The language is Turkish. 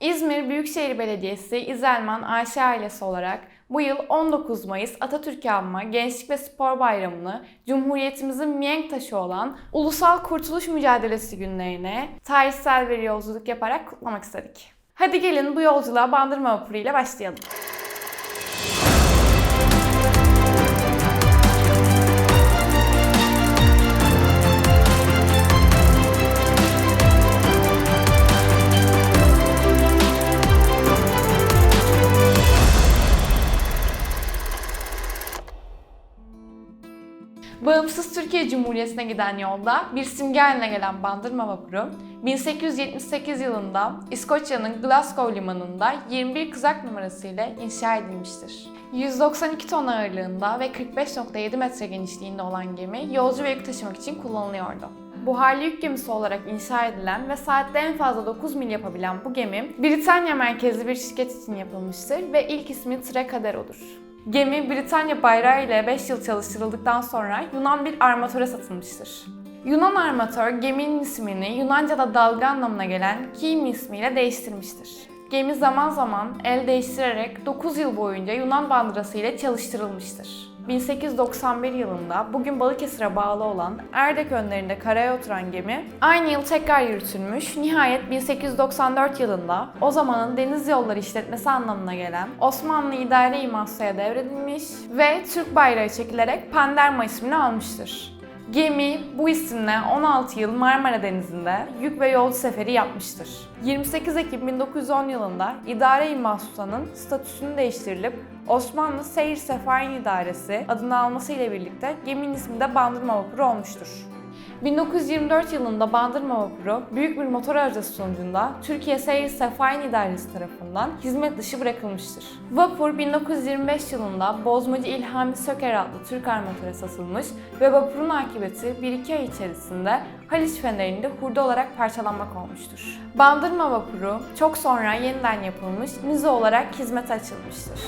İzmir Büyükşehir Belediyesi İzelman AŞ ailesi olarak bu yıl 19 Mayıs Atatürk Anma Gençlik ve Spor Bayramı'nı Cumhuriyetimizin mihenk taşı olan Ulusal Kurtuluş Mücadelesi günlerine tarihsel bir yolculuk yaparak kutlamak istedik. Hadi gelin bu yolculuğa Bandırma Vapuru ile başlayalım. Bağımsız Türkiye Cumhuriyeti'ne giden yolda bir simge haline gelen Bandırma Vapuru, 1878 yılında İskoçya'nın Glasgow limanında 21 kızak numarası ile inşa edilmiştir. 192 ton ağırlığında ve 45.7 metre genişliğinde olan gemi yolcu ve yük taşımak için kullanılıyordu. Buharlı yük gemisi olarak inşa edilen ve saatte en fazla 9 mil yapabilen bu gemi, Britanya merkezli bir şirket için yapılmıştır ve ilk ismi Trekadero'dur. Gemi Britanya bayrağı ile 5 yıl çalıştırıldıktan sonra Yunan bir armatöre satılmıştır. Yunan armatör geminin ismini Yunanca'da dalga anlamına gelen Kimi ismiyle değiştirmiştir. Gemi zaman zaman el değiştirerek 9 yıl boyunca Yunan bandırası ile çalıştırılmıştır. 1891 yılında bugün Balıkesir'e bağlı olan Erdek önlerinde karaya oturan gemi aynı yıl tekrar yürütülmüş. Nihayet 1894 yılında o zamanın deniz yolları işletmesi anlamına gelen Osmanlı İdare İmasa'ya devredilmiş ve Türk bayrağı çekilerek Panderma ismini almıştır. Gemi bu isimle 16 yıl Marmara Denizi'nde yük ve yolcu seferi yapmıştır. 28 Ekim 1910 yılında İdare-i Mahsusa'nın statüsünü değiştirilip Osmanlı Seyir Sefarin İdaresi adını alması ile birlikte geminin ismi de Bandırma Vapuru olmuştur. 1924 yılında Bandırma Vapuru büyük bir motor arızası sonucunda Türkiye Seyir Sefahin İdaresi tarafından hizmet dışı bırakılmıştır. Vapur 1925 yılında Bozmacı İlhami Söker adlı Türk armatöre satılmış ve vapurun akıbeti 1-2 ay içerisinde Haliç Feneri'nde hurda olarak parçalanmak olmuştur. Bandırma Vapuru çok sonra yeniden yapılmış müze olarak hizmete açılmıştır.